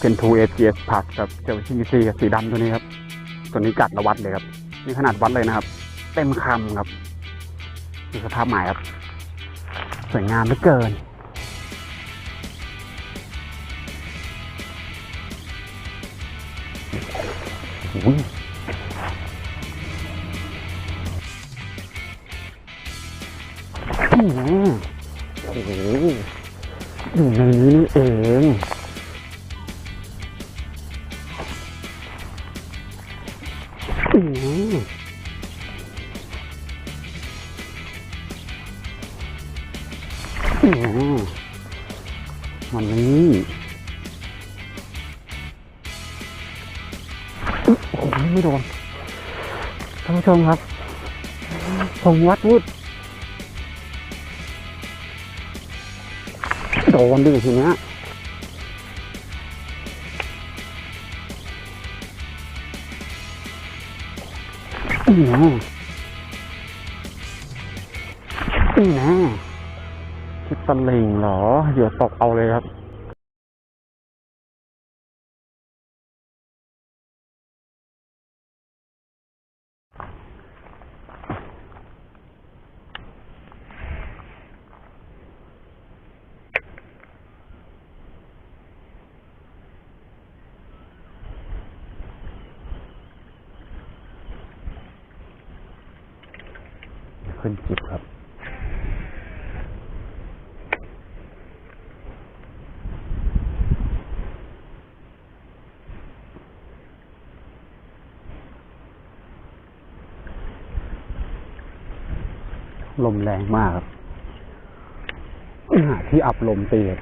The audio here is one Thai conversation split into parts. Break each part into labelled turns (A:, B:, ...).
A: เป็น2 AGS พักกับเจ้าชิงซีกับสีดำตัวนี้ครับ ตัวนี้กัดระวัดเลยครับ นี่ขนาดวัดเลยนะครับ เต็มคำครับดูสภาพหมายครับ สวยงามเหลือเกินอุ้ยอื้อหือโอ้โหอยู่ในนี้นี่เอง โอ้โหไม่โดนท่านผู้ชมครับ ผมวัดวุฒโดนดิทีเนี้ยอืมนี่นะคิดตะลิงเหรอเหยื่อตกเอาเลยครับ ขึ้นจิบครับลมแรงมากครับที่อับลมตีครับ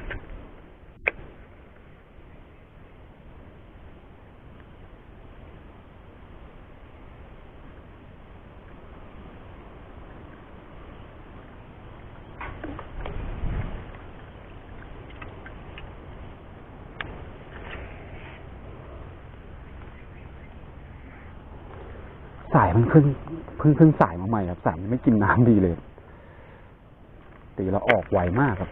A: สายมันขึ้น เพิ่งสายมาใหม่ครับสายมันไม่กินน้ำดีเลย ตีแล้วออกไวมากครับ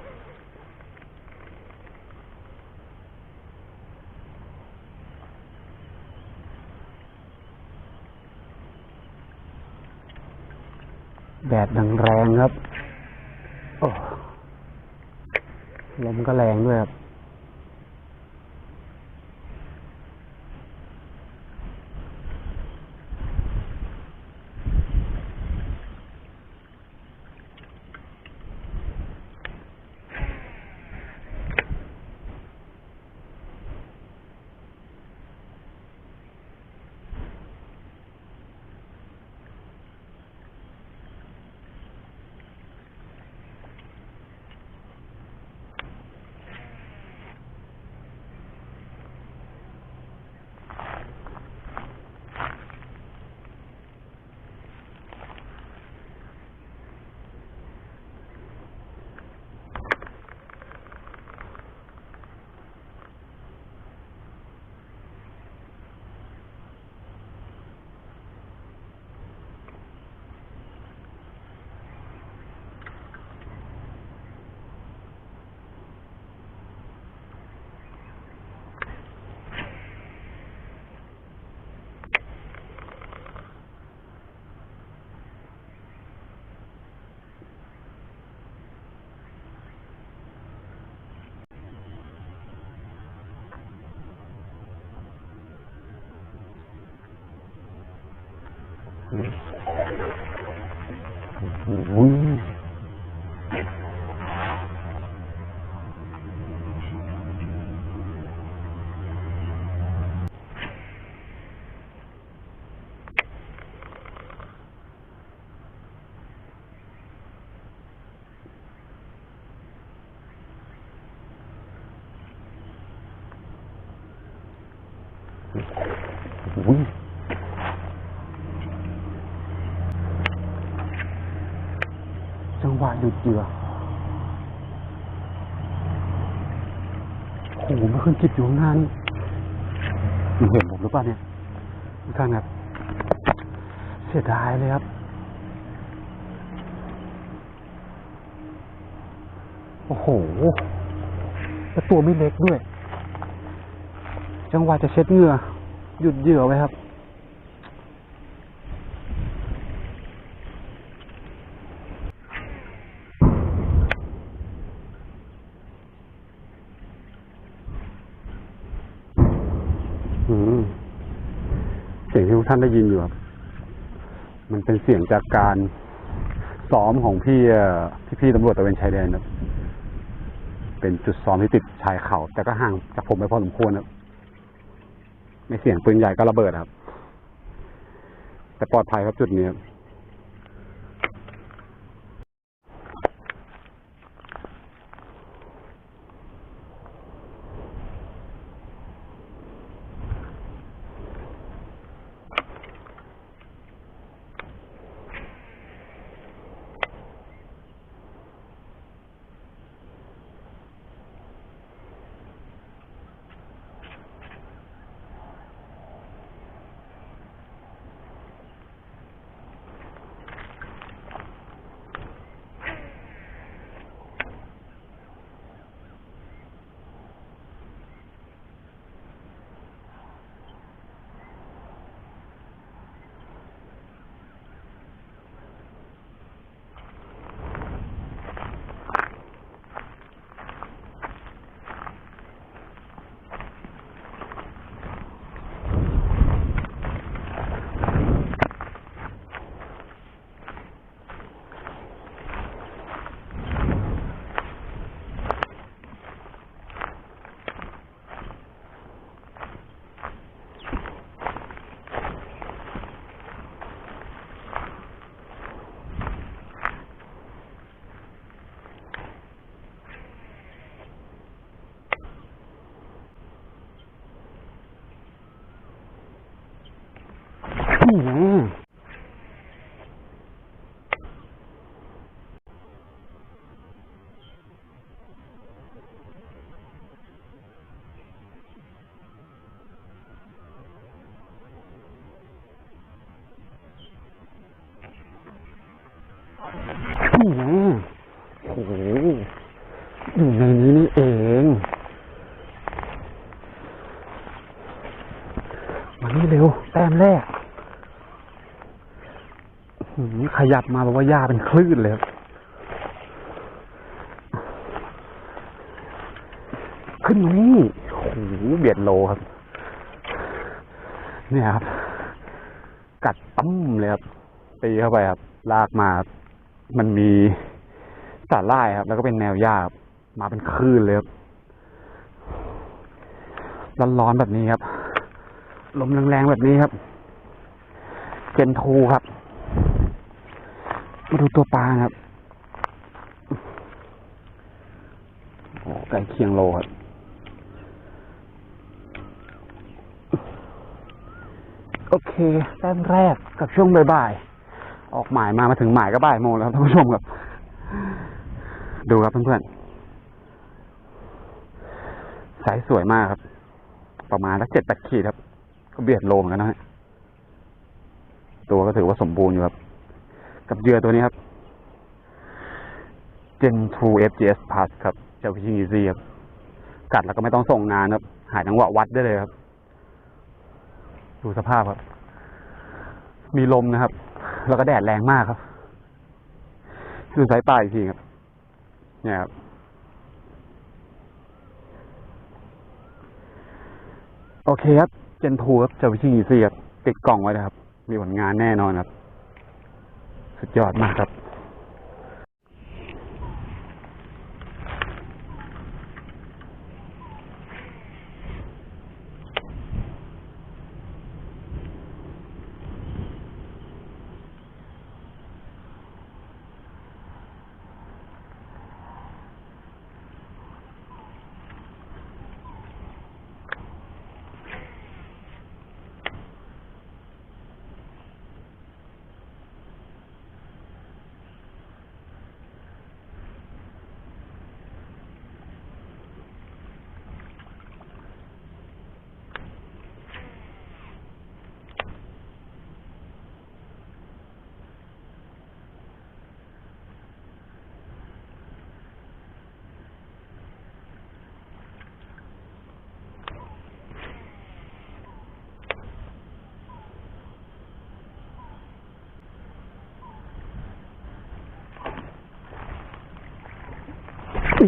A: แดดดังแรงครับ โอ้ลมก็แรงด้วยครับ อุ้ยอุ้ยจัง หวะหยุดเหยื่อโอ้โหมันขึ้นจิบอยู่ข้างหน้านี่มันเห็นผมหรือเปล่าเนี่ยทุกท่านครับ เสียดายเลยครับ โอ้โหแล้วตัวไม่เล็กด้วย จังหวะจะเช็ดเหงื่อ หยุดเหยื่อไว้ครับ อืมเสียงที่ทุกท่านได้ยินอยู่ครับ มันเป็นเสียงจากการซ้อมของพี่พี่พี่ตำรวจตะเวนชายแดนครับ เป็นจุดซ้อมที่ติดชายเขา แต่ก็ห่างจากผมไปพอสมควรครับไม่เสียงปืนใหญ่ก็ระเบิดครับ แต่ปลอดภัยครับจุดนี้ครับ อืมอืมโอ้โหอยู่ในนี้นี่เอง มานี่เร็ว แต้มแรก หืมข ยับมาแบบว่าหญ้าเป็นคลื่นเลยครับขึ้นมานี่โอ้โหเบียดโลครับ เนี่ยครับ กัดตั้มเลยครับตีเข้าไปครับ ลากมา มันมีสาหร่ายครับ แล้วก็เป็นแนวหญ้ามาเป็นคลื่นเลยครับร้อนๆแบบนี้ครับ ลมแรงๆแบบนี้ครับ เจนทูครับ มาดูตัวปลาครับโอ้ไก่เคียงโลครับโอเคแต้มแรกกับช่วงบ่ายๆออกหมายมามาถึงหมายก็บ่ายโมงแล้วครับท่านผู้ชมครับ ดูครับเพื่อนๆสายสวยมากครับ ประมาณสักเจ็ดแปดขีดครับ ก็เบียดโลเหมือนกันนะฮะตัวก็ถือว่าสมบูรณ์อยู่ครับ กับเหยื่อตัวนี้ครับ Gen 2 FGS Plus ครับเจ้าพิชิง Easy ครับ กัดแล้วก็ไม่ต้องส่งนานครับ หายจังวะวัดได้เลยครับ ดูสภาพครับ มีลมนะครับ แล้วก็แดดแรงมากครับดูสายตาอีกทีครับ เนี่ยครับโอเคครับ เจนทูครับเจ้าพิชิง Easy ครับติดกล่องไว้นะครับ มีผลงานแน่นอนครับ สุดยอดมากครับ โ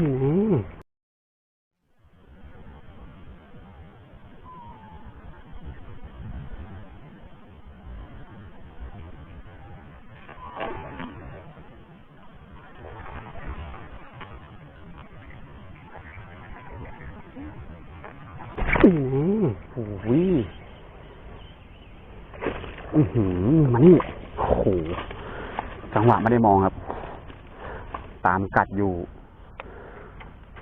A: อือ หือมานี่โอ้โหจังหวะไม่ได้มองครับ ตามกัดอยู่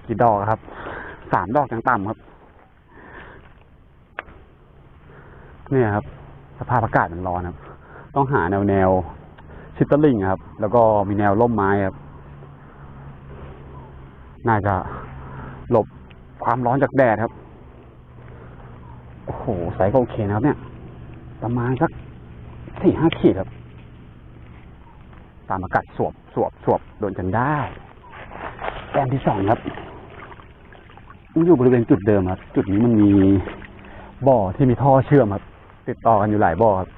A: กี่ดอกครับ สามดอกยังต่ำครับ เนี่ยครับ สภาพอากาศมันร้อนครับ ต้องหาแนวแนวชิตเตอร์ลิงครับ แล้วก็มีแนวร่มไม้ครับ น่าจะหลบความร้อนจากแดดครับ โอ้โหไซส์ก็โอเคนะครับเนี่ย ประมาณสัก สี่ห้าขีดครับ ตามอากาศสวบสวบสวบโดนจนได้แต้มที่สองครับมันอยู่บริเวณจุดเดิมครับ จุดนี้มันมีบ่อที่มีท่อเชื่อมครับ ติดต่อกันอยู่หลายบ่อครับ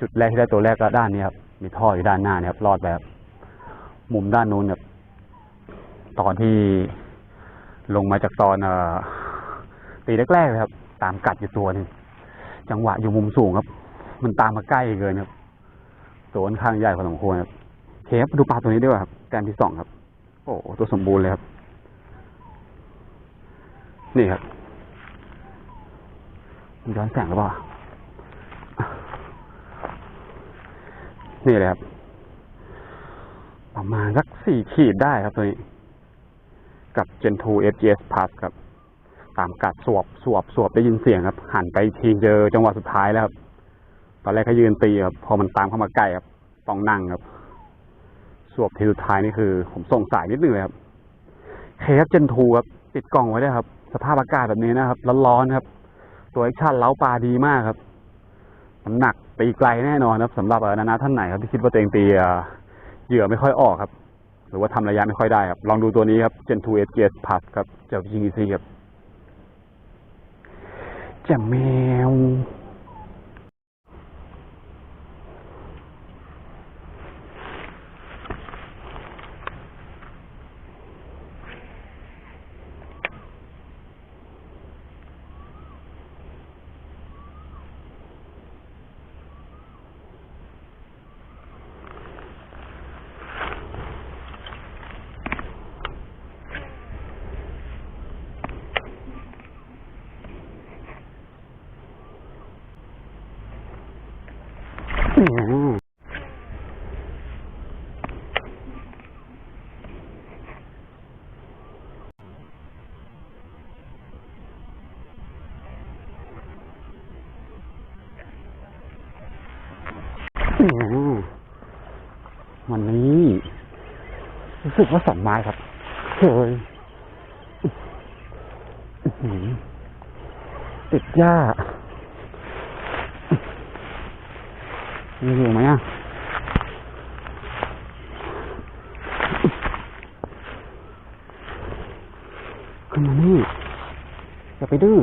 A: จุดแรกที่ได้ตัวแรกก็ด้านนี้ครับ มีท่ออยู่ด้านหน้าเนี่ยครับ รอดแบบมุมด้านนู้นครับ ตอนที่ลงมาจากตอนเอ่อตีแรกๆครับ ตามกัดอยู่ตัวหนึงจังหวะอยู่มุมสูงครับ มันตามมาใกล้เกินครับตัวค่อนข้างใหญ่พอสมควรครับเคฟดูปลาตัวนี้ด้วยครับแต้มที่สองครับ โอ้ตัวสมบูรณ์เลยครับ นี่ครับมันย้อนแสงหรือเปล่านี่เลยครับ ประมาณสักสี่ขีดได้ครับตัวนี้ กับ Gen 2 FGS Plus ครับ ตามกัดสวบสวบสวบได้ยินเสียงครับ หันไปทีเจอจังหวะสุดท้ายแล้วครับ ตอนแรกเขายืนตีครับ พอมันตามเข้ามาใกล้ครับ ต้องนั่งครับสวบทีสุดท้ายนี่คือ ผมส่งสายนิดนึงเลยครับเคฟเจนทูครับ ติดกล่องไว้ด้วยครับ สภาพอากาศแบบนี้นะครับ ร้อนๆครับ ตัวแอคชั่นเล้าปลาดีมากครับน้ำหนักตีไกลแน่นอนครับสำหรับเอ่อนานาท่านไหนครับที่คิดว่าตัวเองตีเอ่อเหยื่อไม่ค่อยออกครับ หรือว่าทำระยะไม่ค่อยได้ครับ ลองดูตัวนี้ครับ Gen 2 SGS Plus ครับจาก GEC ครับจะแมว วันนี้ รู้สึกว่าสองไม้ครับเคยติดหญ้า มีอยู่ไหมอะขึ้นมานี่อย่าไปดื้อ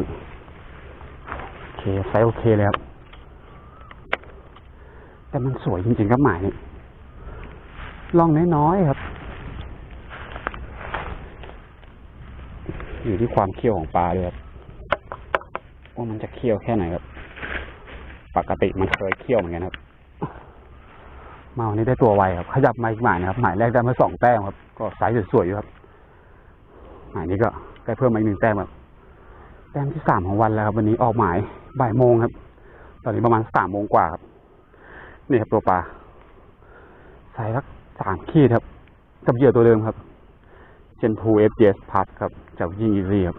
A: โอเคไซโอเคเลยครับ แต่มันสวยจริงๆครับหมายนี่ลองน้อยๆครับ อยู่ที่ความเคี่ยวของปลาด้วยครับว่ามันจะเคี่ยวแค่ไหนครับ ปกติมันเคยเคี่ยวเหมือนกันครับ มาวันนี้ได้ตัวไวครับ ขยับมาอีกหมายนะครับ หมายแรกได้มาสองแต้มครับ ก็ไซส์สวยๆอยู่ครับ หมายนี้ก็ได้เพิ่มมาอีกหนึ่งแต้มครับ แต้มที่สามของวันแล้วครับ วันนี้ออกหมายบ่ายโมงครับ ตอนนี้ประมาณสามโมงกว่าครับ นี่ครับตัวปลาไซส์สักสามขีดครับ กับเหยื่อตัวเดิมครับ Gen 2 FGS Plus ครับจากยิงอีซีครับ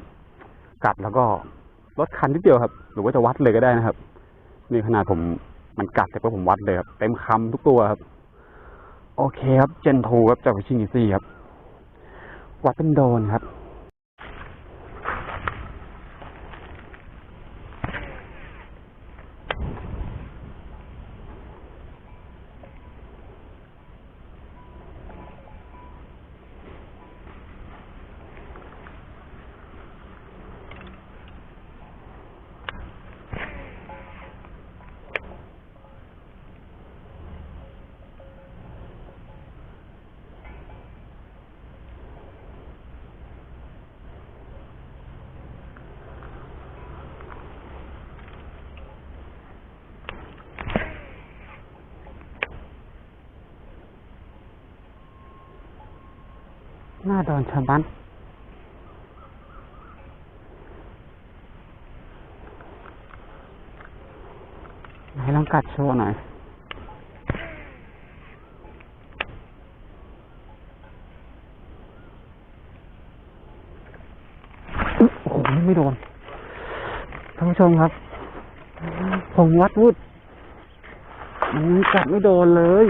A: กัดแล้วก็ลดคันนิดเดียวครับ หรือว่าจะวัดเลยก็ได้นะครับ นี่ขนาดผม มันกัดแต่ก็ผมวัดเลยครับเต็มคำทุกตัวครับ โอเคครับเจนทูครับจากวิชิงอีซี่ครับ วัดเป็นโดนครับ หน้าโดนชาวบ้านไหนลองกัดโชว์หน่อยโอ้โหไม่โดนท่านผู้ชมครับผมวัดวุฒมันกัดไม่โดนเลย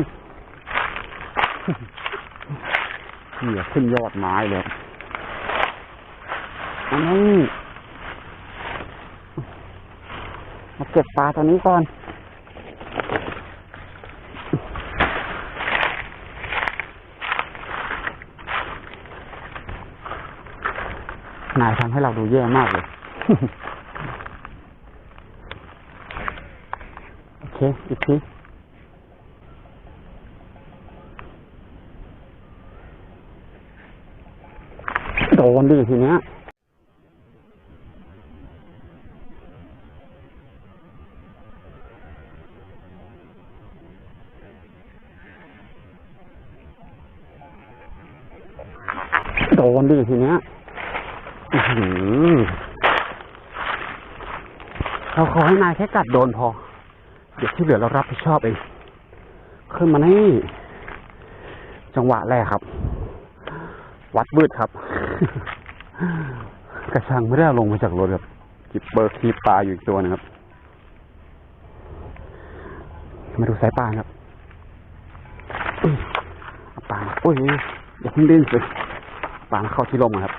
A: เหยียขึ้นยอดไม้เลยอันนี้มาเก็บปลาตัวนี้ก่อน นายทำให้เราดูแย่มากเลย โอเค อีกที โดนดิทีเนี้ยโดนดิทีเนี้ยเราขอให้นายแค่กัดโดนพอ เดี๋ยวที่เหลือเรารับผิดชอบเองขึ้นมานี่ จังหวะแรกครับ วัดบืดครับ กระชังไม่ได้เอาลงมาจากรถครับจิบเบอร์คีปลาอยู่อีกตัวนึงครับ มาดูสายปลาครับปลามาอุ้ยอย่าเพิ่งดิ้นสิปลาเข้าที่ลมครับ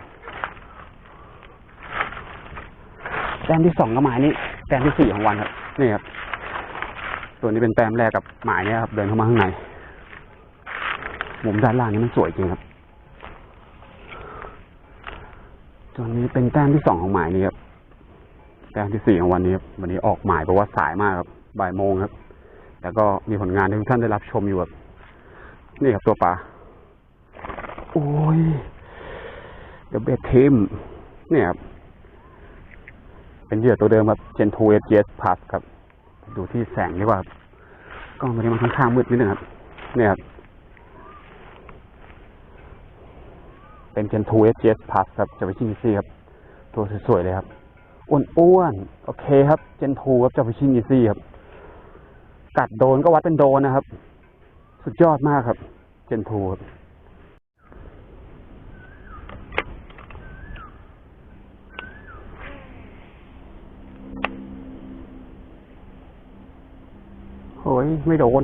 A: แต้มที่สองกับหมายนี้แต้มที่สี่ของวันครับนี่ครับส่วนนี้เป็นแต้มแรกกับหมายนี้ครับ เดินเข้ามาข้างในมุมด้านล่างนี้มันสวยจริงครับ ส่วนนี้เป็นแต้มที่สองของหมายนี้ครับแต้มที่สี่ของวันนี้ครับวันนี้ออกหมายเพราะว่าสายมากครับบ่ายโมงครับแต่ก็มีผลงานที่ทุกท่านได้รับชมอยู่ครับนี่ครับตัวปลาโอ้ยเดอะเบททีมเนี่ยครับเป็นเหยื่อตัวเดิมครับ Gen 2 SGS Plus ครับ ดูที่แสงดีกว่าครับกล้องตัวนี้มันค่อนข้างมืดนิดนึงครับ เนี่ยครับ เป็น Gen 2 SGS Plus ครับจะไปชิงซีครับ ตัวสวยๆเลยครับ อ้วนๆ โอเคครับ Gen 2ครับจะไปชิงซีครับ กัดโดนก็วัดเป็นโดนนะครับ สุดยอดมากครับ Gen 2ครับโอ้ยไม่โดน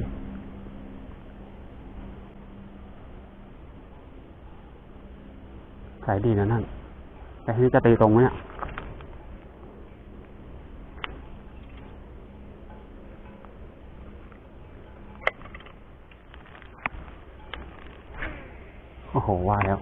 A: ขายดีนะนั่น แต่ที่จะตีตรงไหมเนี่ยโอ้โห ว่าแล้ว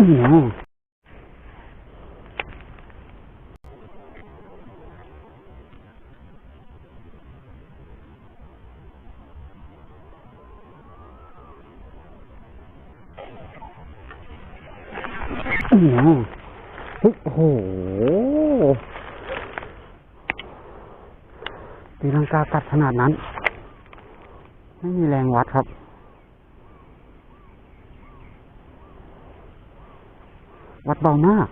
A: โอ้โหตีลังกากัดขนาดนั้น ไม่มีแรงวัดครับ วัดเบามาก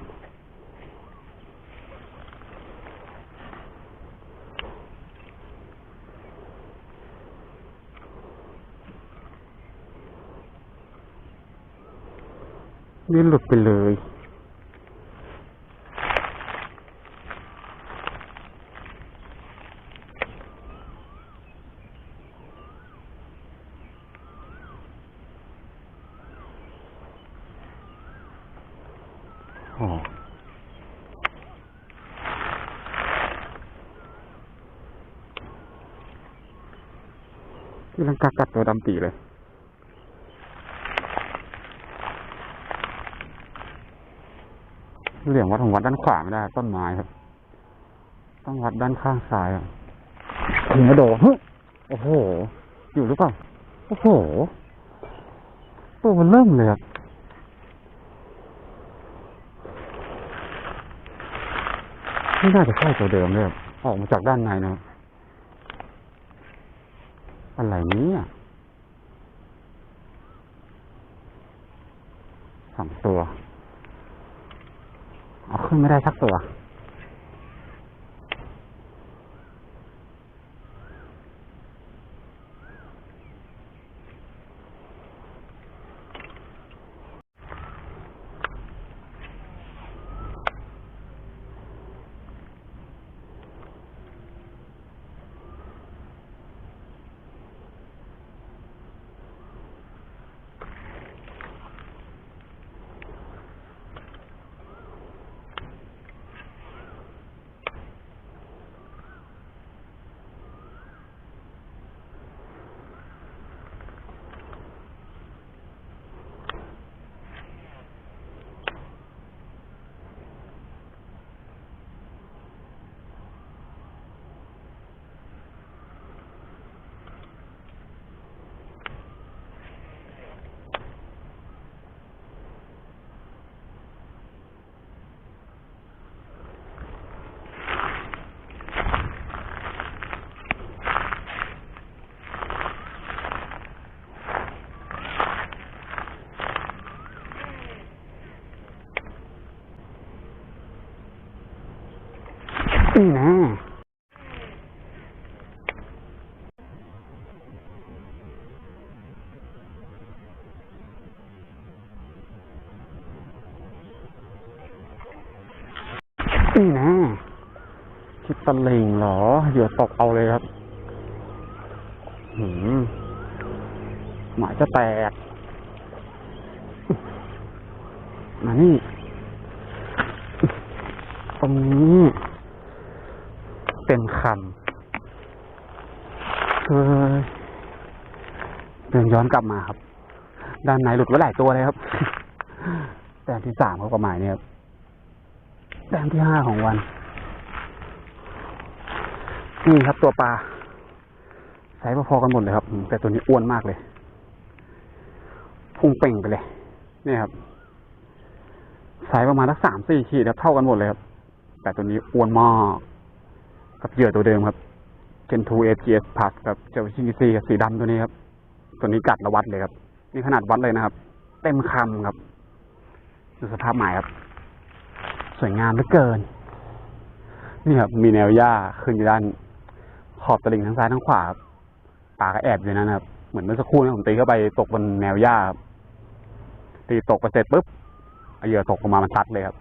A: นี่หลุดไปเลย ที่ลังกากัดตัวดำปีเลยเหลี่ยมวัดของวัดด้านขวาไม่ได้ ต้นไม้ครับ ต้องวัดด้านข้างซ้ายอะถึงกระโดดเฮ้ยโอ้โห อยู่หรือเปล่า โอ้โห ตัวมันเริ่มเลยครับไม่น่าจะใช่ตัวเดิมเลยครับออกมาจากด้านในนะครับ อะไรนี้สองตัว เอาขึ้นไม่ได้สักตัว นี่นะนี่นะคิดตะลิงเหรอ เหยื่อตกเอาเลยครับหืมหมายจะแตก มานี่ตรงนี้ เต็มคำคือเดินย้อนกลับมาครับ ด้านในหลุดไว้หลายตัวเลยครับแต้มที่สามเขาก็หมายเนี่ยครับแต้มที่ห้าของวัน นี่ครับตัวปลาไซส์พอๆกันหมดเลยครับ แต่ตัวนี้อ้วนมากเลย พุ่งเป่งไปเลย นี่ครับไซส์ประมาณสักสามสี่ขีดครับเท่ากันหมดเลยครับ แต่ตัวนี้อ้วนมาก กับเหยื่อตัวเดิมครับ Gen 2 AGS Plus กับเจ้าชิงซีกับสีดำตัวนี้ครับ ตัวนี้กัดระวัดเลยครับ นี่ขนาดวัดเลยนะครับ เต็มคำครับดูสภาพหมายครับ สวยงามเหลือเกิน นี่ครับ มีแนวหญ้าขึ้นอยู่ด้าน ขอบตลิ่งทั้งซ้ายทั้งขวาครับปลาก็แอบอยู่นั่นนะครับ เหมือนเมื่อสักครู่นะผมตีเข้าไปตกบนแนวหญ้าครับตีตกไปเสร็จปุ๊บเหยื่อตกลงมามันซัดเลยครับ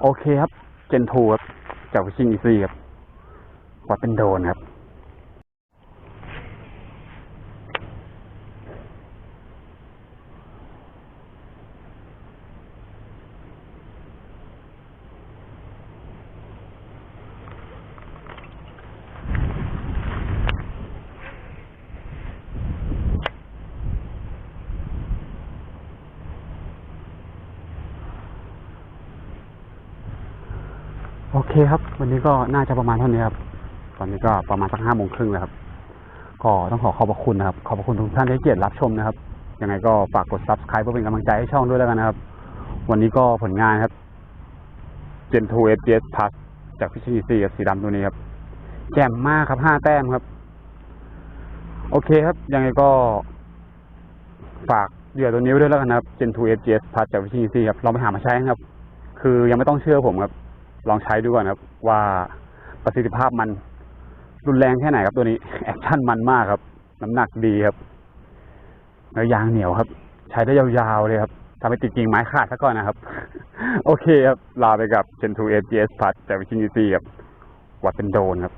A: โอเคครับ เจนทูครับจากวิชิงอีซี่ครับ วัดเป็นโดนครับ โอเคครับ วันนี้ก็น่าจะประมาณเท่านี้ครับ ตอนนี้ก็ประมาณสักห้าโมงครึ่งแล้วครับ ก็ต้องขอขอบพระคุณนะครับ ขอบพระคุณทุกท่านที่เกียรติรับชมนะครับ ยังไงก็ฝากกด subscribe เพื่อเป็นกำลังใจให้ช่องด้วยแล้วกันนะครับ วันนี้ก็ผลงานครับ Gen 2 FPS Plus จากพิชิตซีกับสีดำตัวนี้ครับ แจ่มมากครับห้าแต้มครับ โอเคครับ ยังไงก็ฝากเหยื่อตัวนี้วด้วยแล้วกันนะครับ Gen 2 FPS Plus จากพิชิตซีครับลองไปหามาใช้ครับ คือยังไม่ต้องเชื่อผมครับ ลองใช้ดูก่อนครับ ว่าประสิทธิภาพมัน รุนแรงแค่ไหนครับตัวนี้ แอคชั่นมันมากครับ น้ำหนักดีครับแล้วยางเหนียวครับ ใช้ได้ยาวๆเลยครับทำให้ติดกิ่งไม้ขาดซะก่อนนะครับ โอเคครับ ลาไปกับ Gen 2 AGS Plus จากวิชินีซีครับวัดเป็นโดนครับ